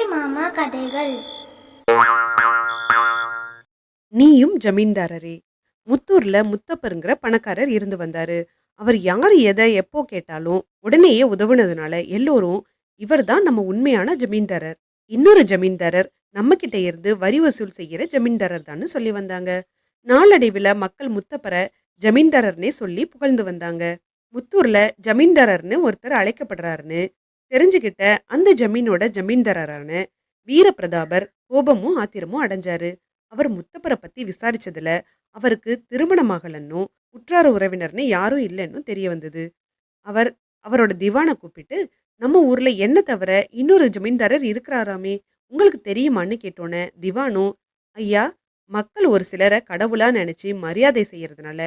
அம்புலி மாமா கதைகள். நீயும் ஜமீன்தாரரே. முத்தூர்ல முத்தப்பருங்கிற பணக்காரர் இருந்து வந்தாரு. அவர் யார் எதை எப்போ கேட்டாலும் உடனேயே உதவுனதுனால எல்லோரும் இவர்தான் நம்ம உண்மையான ஜமீன்தாரர். இன்னொரு ஜமீன்தாரர் நம்ம கிட்ட இருந்து வரி வசூல் செய்யற ஜமீன்தாரர் தான் சொல்லி வந்தாங்க. நாளடைவில் மக்கள் முத்தப்பரை ஜமீன்தாரர்னே சொல்லி புகழ்ந்து வந்தாங்க. முத்தூர்ல ஜமீன்தாரர்னு ஒருத்தர் அழைக்கப்படுறாருன்னு தெரிஞ்சுக்கிட்ட அந்த ஜமீனோட ஜமீன்தாரரான வீரபிரதாபர் கோபமும் ஆத்திரமும் அடைஞ்சாரு. அவர் முத்தப்பரை பத்தி விசாரிச்சதுல அவருக்கு திருமணமாகலன்னும் உற்றார உறவினர்னு யாரும் இல்லைன்னு தெரிய வந்தது. அவர் அவரோட திவானை கூப்பிட்டு நம்ம ஊர்ல என்ன தவிர இன்னொரு ஜமீன்தாரர் இருக்கிறாராமே உங்களுக்கு தெரியுமான்னு கேட்டோன்னே திவானும் ஐயா மக்கள் ஒரு சிலரை கடவுளா நினைச்சு மரியாதை செய்யறதுனால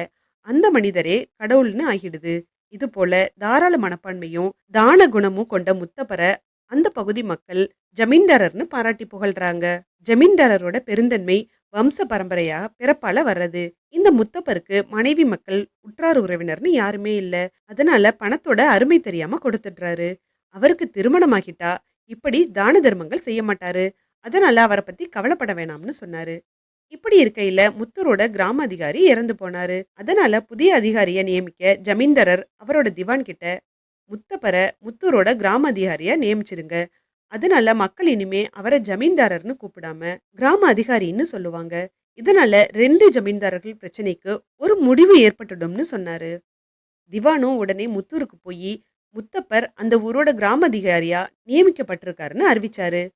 அந்த மனிதரே கடவுள்னு ஆகிடுது. இது போல தாராள மனப்பான்மையும் தான குணமும் கொண்ட முத்தப்பரை அந்த பகுதி மக்கள் ஜமீன்தாரர்னு பாராட்டி புகழ்றாங்க. ஜமீன்தாரரோட பெருந்தன்மை வம்ச பரம்பரையா பிறப்பால வர்றது. இந்த முத்தப்பருக்கு மனைவி மக்கள் உற்றார் உறவினர்னு யாருமே இல்ல. அதனால பணத்தோட அருமை தெரியாம கொடுத்துடுறாரு. அவருக்கு திருமணமாகிட்டா இப்படி தான தர்மங்கள் செய்ய மாட்டாரு. அதனால அவரை பத்தி கவலைப்பட வேணாம்னு சொன்னாரு. இப்படி இருக்கையில முத்தூரோட கிராம அதிகாரி இறந்து போனாரு. அதனால புதிய அதிகாரியை நியமிக்க ஜமீன்தாரர் அவரோட திவான் கிட்ட முத்தப்பரை முத்தூரோட கிராம அதிகாரிய நியமிச்சிருங்க. அதனால மக்கள் இனிமே அவரை ஜமீன்தாரர்னு கூப்பிடாம கிராம அதிகாரின்னு சொல்லுவாங்க. இதனால ரெண்டு ஜமீன்தாரர்கள் பிரச்சனைக்கு ஒரு முடிவு ஏற்பட்டுடும்னு சொன்னாரு. திவானும் உடனே முத்தூருக்கு போய் முத்தப்பர் அந்த ஊரோட கிராம அதிகாரியா நியமிக்கப்பட்டிருக்காருன்னு அறிவிச்சாரு.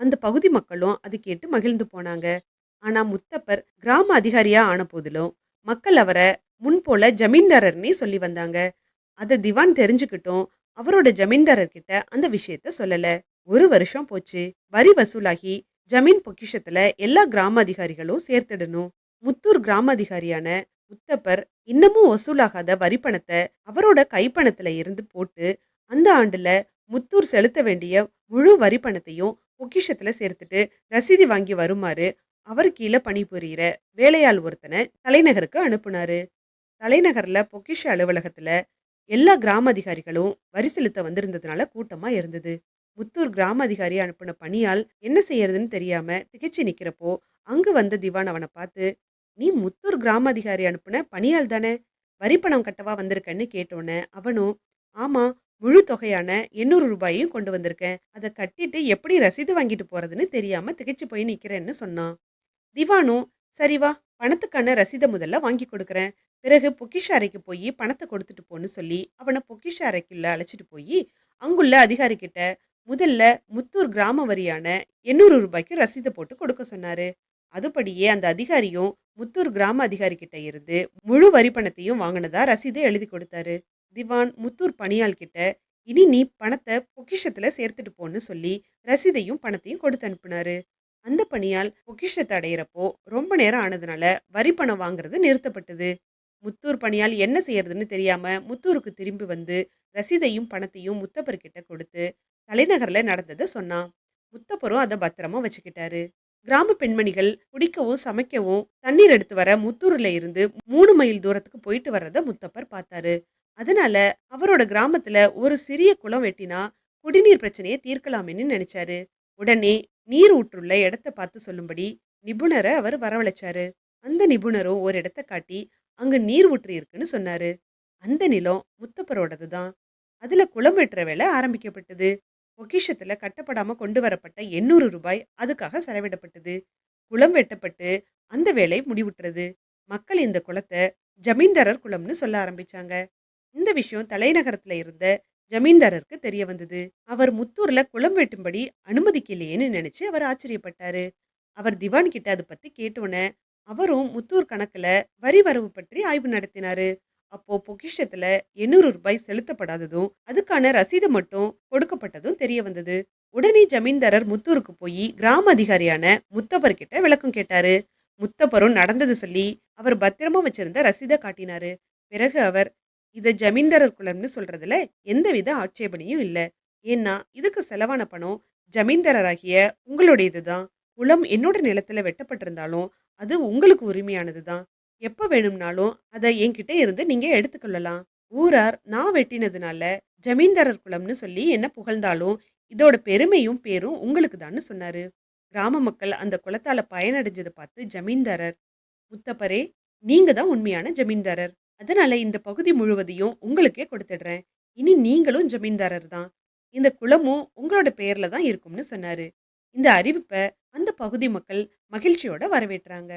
அந்த பகுதி மக்களும் அது கேட்டு மகிழ்ந்து போனாங்க. ஆனா முத்தப்பர் கிராம அதிகாரியா ஆன போதிலும் மக்கள் அவரை முன்போல ஜமீன்தாரர்னே சொல்லி வந்தாங்க. அதை திவான் தெரிஞ்சுக்கிட்டும். அவரோட ஜமீன்தாரர் கிட்ட அந்த விஷயத்த சொல்லல. ஒரு வருஷம் போச்சு. வரி வசூலாகி ஜமீன் பொக்கிஷத்துல எல்லா கிராம அதிகாரிகளும் சேர்த்துடணும். முத்தூர் கிராம அதிகாரியான முத்தப்பர் இன்னமும் வசூலாகாத வரி பணத்தை அவரோட கைப்பணத்துல இருந்து போட்டு அந்த ஆண்டுல முத்தூர் செலுத்த வேண்டிய முழு வரி பணத்தையும் பொக்கிஷத்துல சேர்த்துட்டு ரசீதி வாங்கி வருமாறு அவர் கீழே பணிபுரியிற வேலையாள் ஒருத்தனை தலைநகருக்கு அனுப்புனாரு. தலைநகர்ல பொக்கிஷ அலுவலகத்துல எல்லா கிராம அதிகாரிகளும் வரி செலுத்த வந்திருந்ததுனால கூட்டமா இருந்தது. முத்தூர் கிராம அதிகாரி அனுப்பின பணியால் என்ன செய்யறதுன்னு தெரியாம திகைச்சு நிக்கிறப்போ அங்கு வந்த திவான் அவனை பார்த்து நீ முத்தூர் கிராம அதிகாரி அனுப்பின பணியால் தானே? வரி பணம் கட்டவா வந்திருக்கன்னு கேட்டோன்னே அவனும் ஆமா முழு தொகையான எண்ணூறு ரூபாயையும் கொண்டு வந்திருக்கேன். அதை கட்டிட்டு எப்படி ரசீது வாங்கிட்டு போறதுன்னு தெரியாம திகைச்சு போய் நிக்கிறேன்னு சொன்னான். திவானும் சரி வா பணத்துக்கான ரசீதை முதல்ல வாங்கி கொடுக்குறேன். பிறகு பொக்கிஷ அறைக்கு போய் பணத்தை கொடுத்துட்டு போன்னு சொல்லி அவனை பொக்கிஷ அறைக்குள்ள அழைச்சிட்டு போய் அங்குள்ள அதிகாரிக்கிட்ட முதல்ல முத்தூர் கிராம வரியான எண்ணூறு ரூபாய்க்கு ரசீதை போட்டு கொடுக்க சொன்னாரு. அதுபடியே அந்த அதிகாரியும் முத்தூர் கிராம அதிகாரி கிட்ட இருந்து முழு வரி பணத்தையும் வாங்கினதா ரசீதை எழுதி கொடுத்தாரு. திவான் முத்தூர் பணியாள் கிட்ட இனி நீ பணத்தை பொக்கிஷத்துல சேர்த்துட்டு போன்னு சொல்லி ரசீதையும் பணத்தையும் கொடுத்து அனுப்புனாரு. அந்த பணியால் பொக்கிஷத்தை அடையிறப்போ ரொம்ப நேரம் ஆனதுனால வரி பணம் வாங்குறது நிறுத்தப்பட்டது. முத்தூர் பணியால் என்ன செய்யறதுன்னு தெரியாம முத்தூருக்கு திரும்பி வந்து ரசீதையும் பணத்தையும் முத்தப்பர்கிட்ட கொடுத்து தலைநகர்ல நடந்ததை சொன்னான். முத்தப்பரும் அதை பத்திரமா வச்சுக்கிட்டாரு. கிராம பெண்மணிகள் குடிக்கவும் சமைக்கவும் தண்ணீர் எடுத்து வர முத்தூர்ல இருந்து மூணு மைல் தூரத்துக்கு போயிட்டு வர்றத முத்தப்பர் பார்த்தாரு. அதனால அவரோட கிராமத்துல ஒரு சிறிய குளம் வெட்டினா குடிநீர் பிரச்சனையை தீர்க்கலாமேன்னு நினைச்சாரு. உடனே நீர் ஊற்றுள்ள இடத்த பார்த்து சொல்லும்படி நிபுணரை அவர் வரவழைச்சாரு. அந்த நிபுணரும் ஒரு இடத்த காட்டி அங்கு நீர் ஊற்று இருக்குன்னு சொன்னாரு. அந்த நிலம் முத்தப்பரோடது தான். அதுல குளம் வெட்டுற வேலை ஆரம்பிக்கப்பட்டது. பொக்கிஷத்துல கட்டப்படாம கொண்டு வரப்பட்ட எண்ணூறு ரூபாய் அதுக்காக செலவிடப்பட்டது. குளம் வெட்டப்பட்டு அந்த வேலை முடிவுற்றது. மக்கள் இந்த குளத்தை ஜமீன்தாரர் குளம்னு சொல்ல ஆரம்பிச்சாங்க. இந்த விஷயம் தலைநகரத்துல இருந்த ஜமீன்தாரருக்கு தெரிய வந்தது. அவர் முத்தூர்ல குளம் வெட்டும்படி அனுமதிக்கலையேன்னு நினைச்சு அவர் ஆச்சரியப்பட்டாரு. அவர் திவான் கிட்ட அதை பத்தி கேட்டோன்னே அவரும் முத்தூர் கணக்குல வரி வரவு பற்றி ஆய்வு நடத்தினாரு. அப்போ பொக்கிஷத்துல எண்ணூறு ரூபாய் செலுத்தப்படாததும் அதுக்கான ரசீது மட்டும் கொடுக்கப்பட்டதும் தெரிய வந்தது. உடனே ஜமீன்தாரர் முத்தூருக்கு போய் கிராம அதிகாரியான முத்தப்பர் கிட்ட விளக்கம் கேட்டாரு. முத்தப்பரும் நடந்தது சொல்லி அவர் பத்திரமா வச்சிருந்த ரசீதை காட்டினாரு. பிறகு அவர் இதை ஜமீன்தாரர் குளம்னு சொல்றதுல எந்தவித ஆட்சேபனையும் இல்லை ஏன்னா இதுக்கு செலவான பணம் ஜமீன்தாரராகிய உங்களுடையது தான் குளம் என்னோட நிலத்துல வெட்டப்பட்டிருந்தாலும் அது உங்களுக்கு உரிமையானது தான் எப்ப வேணும்னாலும் அதை என்கிட்ட இருந்து நீங்க எடுத்துக்கொள்ளலாம் ஊரார் நான் வெட்டினதுனால ஜமீன்தாரர் குளம்னு சொல்லி என்ன புகழ்ந்தாலும் இதோட பெருமையும் பேரும் உங்களுக்கு தான்னு சொன்னாரு. கிராம மக்கள் அந்த குளத்தால பயனடைஞ்சதை பார்த்து ஜமீன்தாரர், "முத்தப்பரே, நீங்க தான் உண்மையான ஜமீன்தாரர். அதனால இந்த பகுதி முழுவதையும் உங்களுக்கே கொடுத்துடுறேன். இனி நீங்களும் ஜமீன்தாரர் தான். இந்த குளமும் உங்களோட பெயர்ல தான் இருக்கும்னு" சொன்னாரு. இந்த அறிவிப்பை அந்த பகுதி மக்கள் மகிழ்ச்சியோட வரவேற்றாங்க.